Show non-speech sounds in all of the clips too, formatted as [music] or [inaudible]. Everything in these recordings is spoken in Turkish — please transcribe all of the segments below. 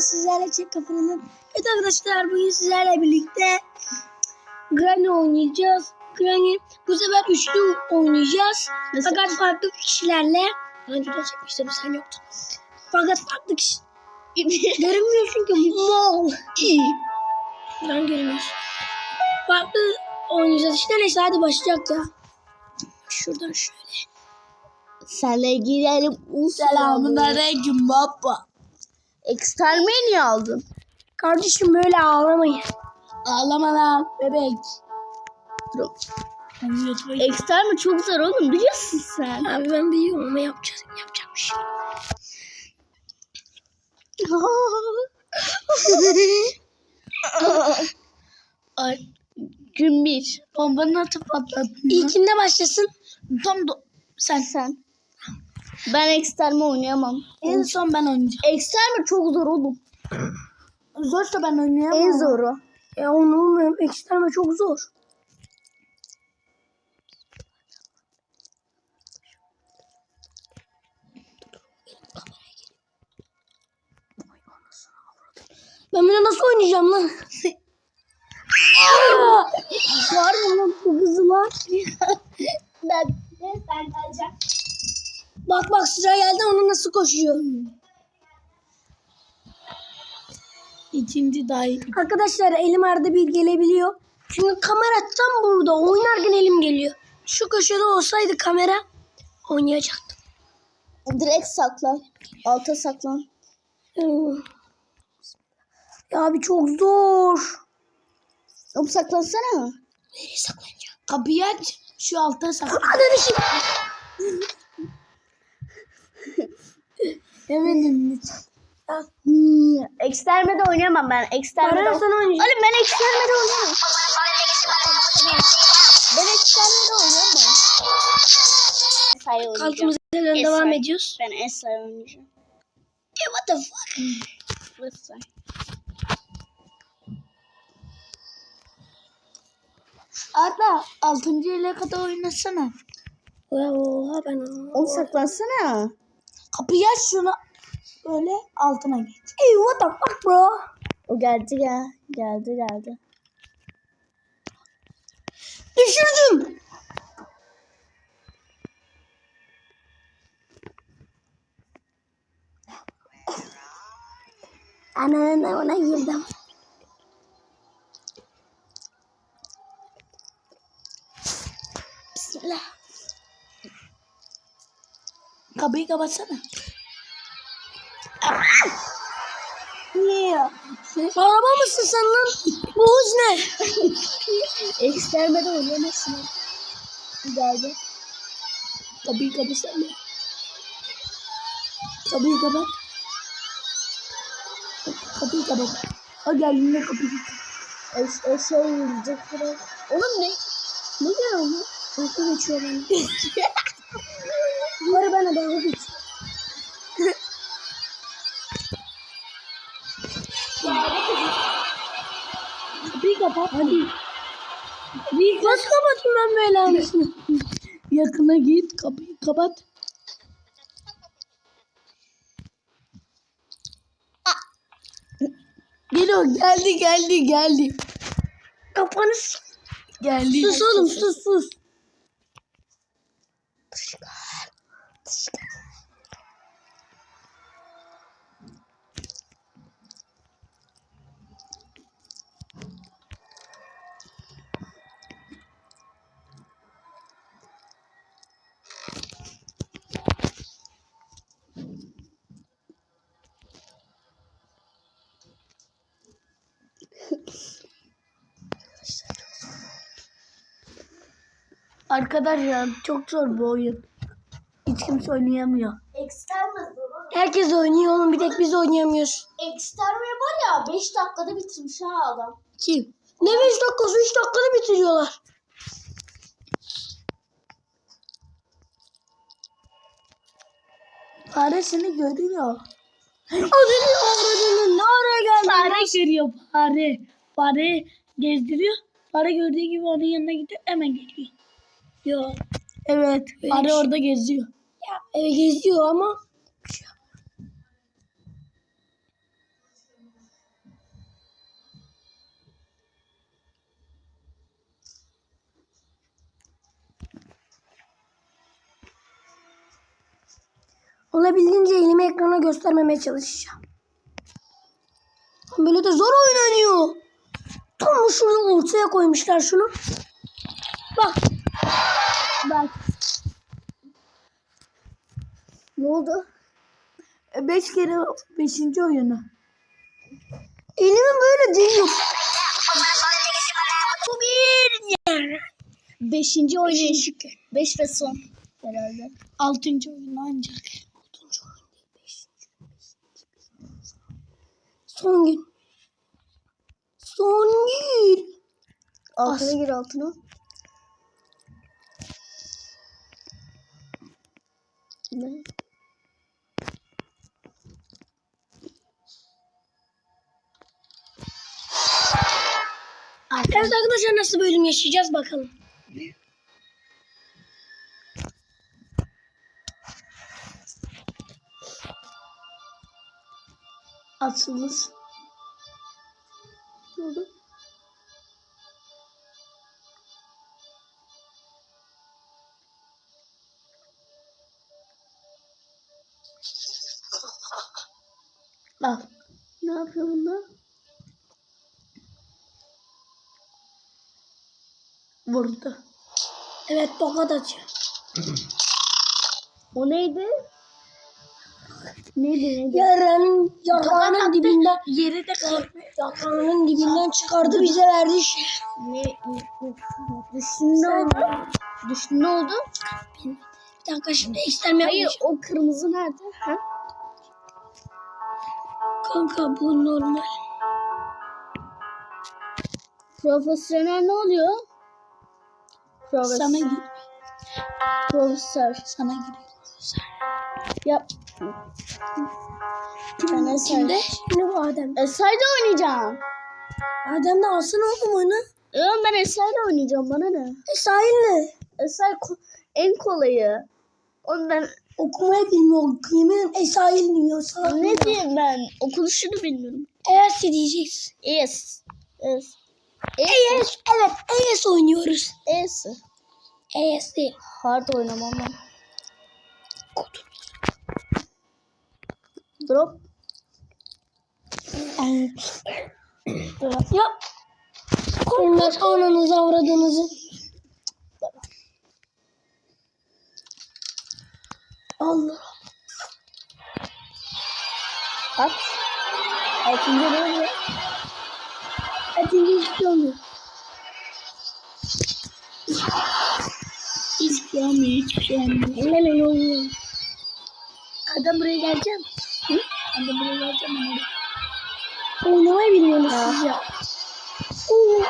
sizlerle çek kafanın. Evet arkadaşlar bugün sizlerle birlikte Granny oynayacağız. Granny bu sefer üçlü oynayacağız. Nasıl? Fakat farklı kişilerle. Önce de çekmiştim sen yoktun. Fakat farklı kişi. [laughs] Görünmüyorsun ki mol. Ben görünmüyorsun. Farklı oynayacağız işte neyse hadi başlayacak ya. Şuradan şöyle. Senle girelim. Selamun aleyküm baba. Extermin'i niye aldın? Kardeşim böyle ağlamayın. Ağlama lan bebek. Dur. Extermin çok zor oğlum biliyorsun sen. Abi ben biliyorum ama yapacağız. Yapacak bir şey. [laughs] Ay, gün bir. Bombanın atı patlattın. İlkinde başlasın. Tam do- sen sen. Ben Extermin oynayamam. En son ben oynayacağım. Extermin çok zor oğlum. [clears throat] Zorsa ben oynayamam. En zoru. Ya onu bilmiyorum. Ekstreme çok zor. Ben bunu nasıl oynayacağım lan? [laughs] Var mı lan bu kızılar? Ben ben alacağım. Bak bak sıra geldi onu nasıl koşuyor. İkinci dahi. Arkadaşlar elim arada bir gelebiliyor. Çünkü kamera tam burada. Oynarken elim geliyor. Şu köşede olsaydı kamera oynayacaktım. Direkt saklan. Alta saklan. Hmm. Ya abi çok zor. Oğlum saklansana. Nereye saklanacağım? Kapıyı aç. Şu alta saklan. Ananı şey. Emedim Hmm, Exterme'de oynayamam ben. Exterme'de Bana sen oynayacağım. Oğlum ben Exterme'de oynayamam. Ben Exterme'de oynayamam. Esra'yı oynayacağım. Kaldığımız yerden Esra. devam ediyoruz. Ben Esra'yı oynayacağım. Yeah, what the fuck? Esra. Arda 6. ile kadar oynasana. Oha ben onu. Oğlum saklansana. Kapıyı aç şunu. Böyle altına geç. Hey what the fuck bro? O geldi ya. Geldi geldi. Düşürdüm. Ananı ona girdim. Bismillah. Kapıyı kapatsana. Niye? Araba mısın sen lan? Bu hız ne? Ekstermede oynayamazsın. Geldi. Kapıyı kapatsana. Kapıyı kapat. Kapıyı kapat. O geldiğinde kapıyı kapat. Eş, eşeğe yürüyecek falan. Oğlum ne? Ne diyor onu? Uyku geçiyor bana. [laughs] Bunları bana dalga geçiyor. Kapat. Hadi. Nasıl kapatayım ben böyle anasını? Yakına git. Kapıyı kapat. Geliyor. Geldi geldi geldi. Kafanı s- Geldi. sus oğlum sus sus. Arkadaşlar çok zor bu oyun. Hiç kimse oynayamıyor. Exterminate baba. Herkes oynuyor oğlum bir tek biz oynayamıyoruz. Exterminate var ya 5 dakikada bitirmiş ha adam. Kim? Ne 5 dakikası 3 dakikada bitiriyorlar. Fare seni görüyor. Adını avradını ne araya geldin? Fare görüyor fare. Fare gezdiriyor. Fare gördüğü gibi onun yanına gidiyor hemen geliyor. Yok. Evet. Arı orada geziyor. Ya evet geziyor ama Olabildiğince elimi ekrana göstermemeye çalışacağım. Böyle de zor oynanıyor. Tam şurada ortaya koymuşlar şunu. Bak Ne oldu? E, beş kere beşinci oyunu. elimin böyle değiyor. Bu bir. Beşinci oyun. Beşinci. Beş ve son. Herhalde. Altıncı oyun ancak. Altıncı oyun değil. Beşinci gün. Son gün. Son gün. Altına gir altına. Ne? Evet arkadaşlar nasıl bölüm yaşayacağız bakalım. Atılır. Ne oldu? Al. Ne yapıyor bunlar? Vurdu. Evet tokat atıyor. O neydi? Neydi neydi? Yaranın, yaranın dibinden Yeri de yaranın dibinden çıkardı bize verdi işte. Ne? Ne oldu? Düştü ne oldu? Bir dakika şimdi işlem Hayır yapmayacağım. o kırmızı nerede? Ha? Kanka bu normal. Profesyonel ne oluyor? Profesör. Sana gir. Profesör. Sana giriyor. Yap. Ben Eser. Kimde? Şimdi bu Adem. Eser'de oynayacağım. Adem de alsana oğlum oyunu. Oğlum ben Eser'de oynayacağım bana ne? E sahil ne? Eser en kolayı. Ben Okumayı bilmiyor. Yemin e sahil diyor. Ne diyeyim ben? Okunuşunu bilmiyorum. ES diyeceksin. Es. Es. ES. Evet ES oynuyoruz. Es. ES değil. Hard oynamam ben. Drop. Yap. Onlar ananızı avradınızı. Allah. At. Altıncı ne Hadi hiçbir şey olmuyor. Hiçbir şey olmuyor. Hiçbir şey olmuyor. Hemen oluyor. Adam buraya geleceğim. Hı? Adam buraya geleceğim. ama. Oynamayı bilmiyorsunuz siz ya. Oo,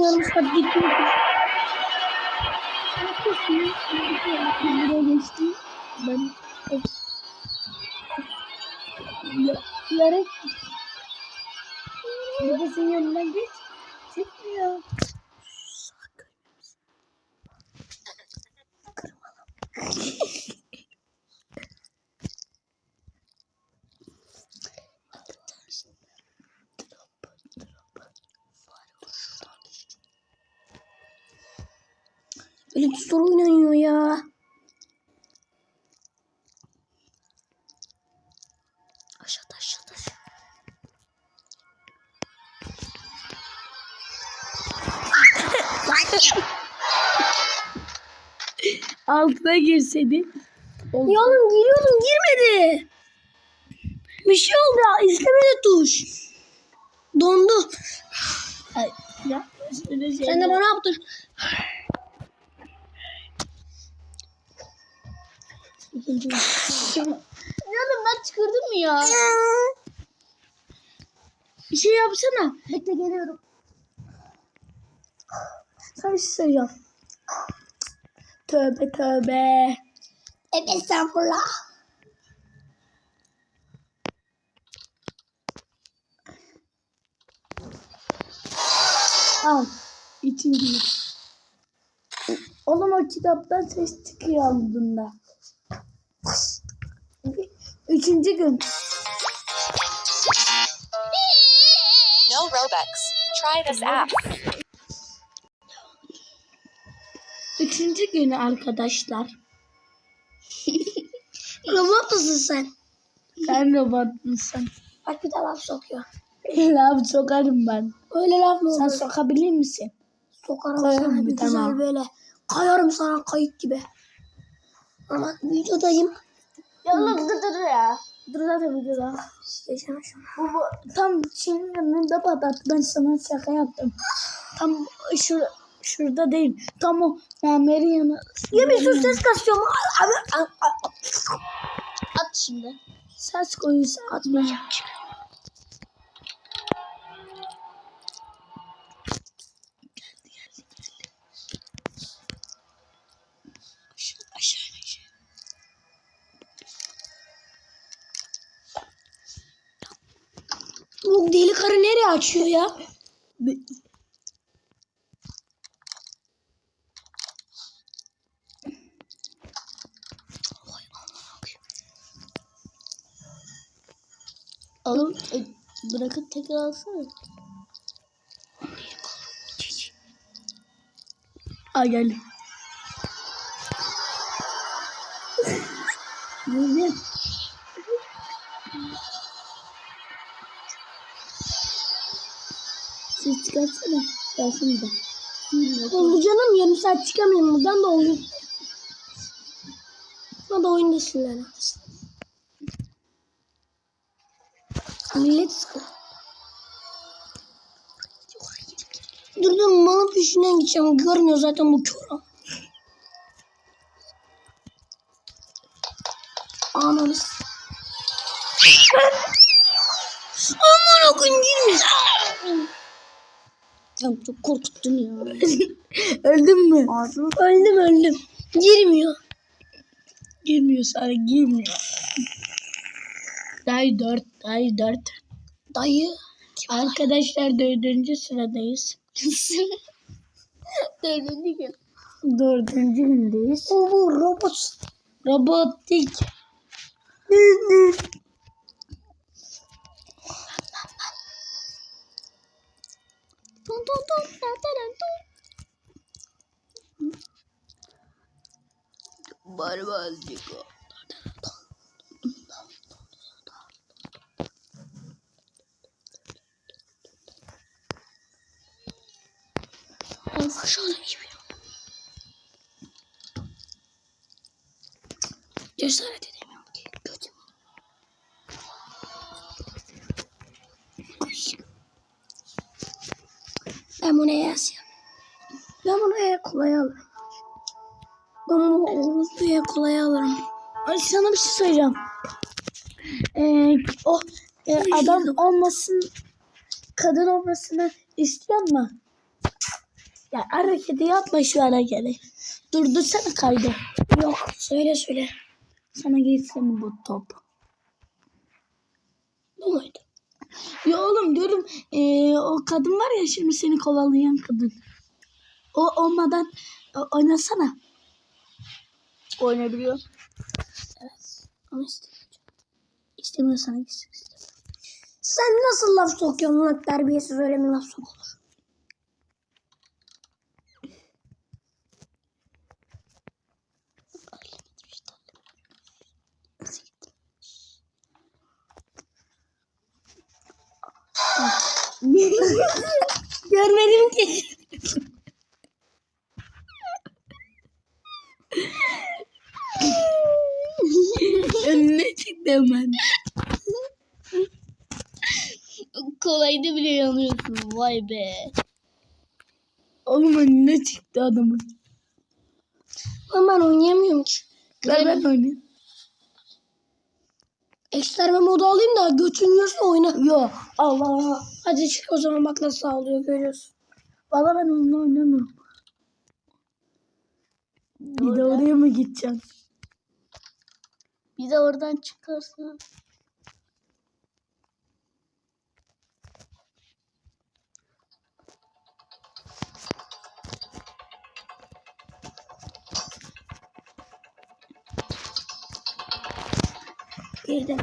yanlış hadi gidiyor. Buraya geçtim. Ben ya, Yarın babasının yanından geç. Çekmiyor. böyle bir soru oynanıyor ya. Aşağıda aşağıda aşağıda. Altına girseydi. Ya oğlum giriyordum girmedi. Bir şey oldu ya istemedi tuş. Dondu. Ay, ya, şey Sen de bana yaptın. Canım ben çıkırdım mı ya? Bir şey yapsana. Bekle geliyorum. Şey söyleyeceğim. Tövbe tövbe. Evet estağfurullah. Al. Üçüncü. Oğlum o kitaptan ses çıkıyor aldığında. Üçüncü gün. No Robux. Try this app. Üçüncü günü arkadaşlar. [laughs] Robot musun sen? Sen robot musun? Bak bir de laf sokuyor. [laughs] Laf sokarım ben. Öyle laf mı Sen olur? sokabilir misin? Sokarım Koyarım sana bir bir güzel böyle. Kayarım sana kayık gibi. Ama videodayım. Ya oğlum dur dur ya. Dur zaten videoda. Geçemem şunu. Bu, bu tam şeyin yanında patlattı. Ben sana şaka yaptım. Tam şur şurada değil. Tam o mermerin yanı. Ya bir sürü ses kasıyorum. At şimdi. Ses koyuyorsa atmayacağım. Aşağı. Bu deli karı nereye açıyor ya? Oğlum e, bırakıp tekrar alsana. Aa geldi. Ne? Siz çıkartsana. Gelsin de. Oldu canım yarım saat çıkamayayım buradan da oldu. Bana da oyun desinler. Millet. Dur dur malın peşinden gideceğim. Görmüyor zaten bu kör. adam. Ananı s- Aman okuyun girmiş. Sen çok korkuttun ya. [laughs] Öldün mü? Öldüm öldüm. Girmiyor. Girmiyor sana girmiyor. Day 4, day 4. Dayı. Arkadaşlar dördüncü sıradayız. [laughs] Dördüncü gün. Dördüncü gündeyiz. O bu robot. Robotik. Ton ton ton. Ton ton ton. Barbazcık. Aşağıda gibi. Cesaret edemiyorum ki. Kötü. Ben bunu yazıyorum. Ben bunu en kolay alırım. Ben bunu Oğuz'u en kolay alırım. Ay sana bir şey söyleyeceğim. Ee, o e, adam olmasın, kadın olmasını istiyor mu? Ya hareketi yapma şu hareketi. Durdursana kaydı. Yok söyle söyle. Sana geçsin bu top. Muydu? Ya oğlum diyorum ee, o kadın var ya şimdi seni kovalayan kadın. O olmadan e, oynasana. Oynayabiliyor. Ama istemiyorum. İstemiyorsan gitsin. Sen nasıl laf sokuyorsun lan terbiyesiz öyle mi laf sokulur? Görmedim ki. [laughs] Önüne çıktı hemen. Kolayda bile yanıyorsun. Vay be. Oğlum önüne çıktı adamın. Ama ben oynayamıyorum ki. Ver ben oynayayım. Ekstreme modu alayım da götün yiyorsa oyna. Yo Allah. Hadi çık o zaman bak nasıl ağlıyor görüyorsun. Valla ben onunla oynamıyorum. Bir de oraya mı gideceğim? Bir de oradan çıkarsın. Girdim.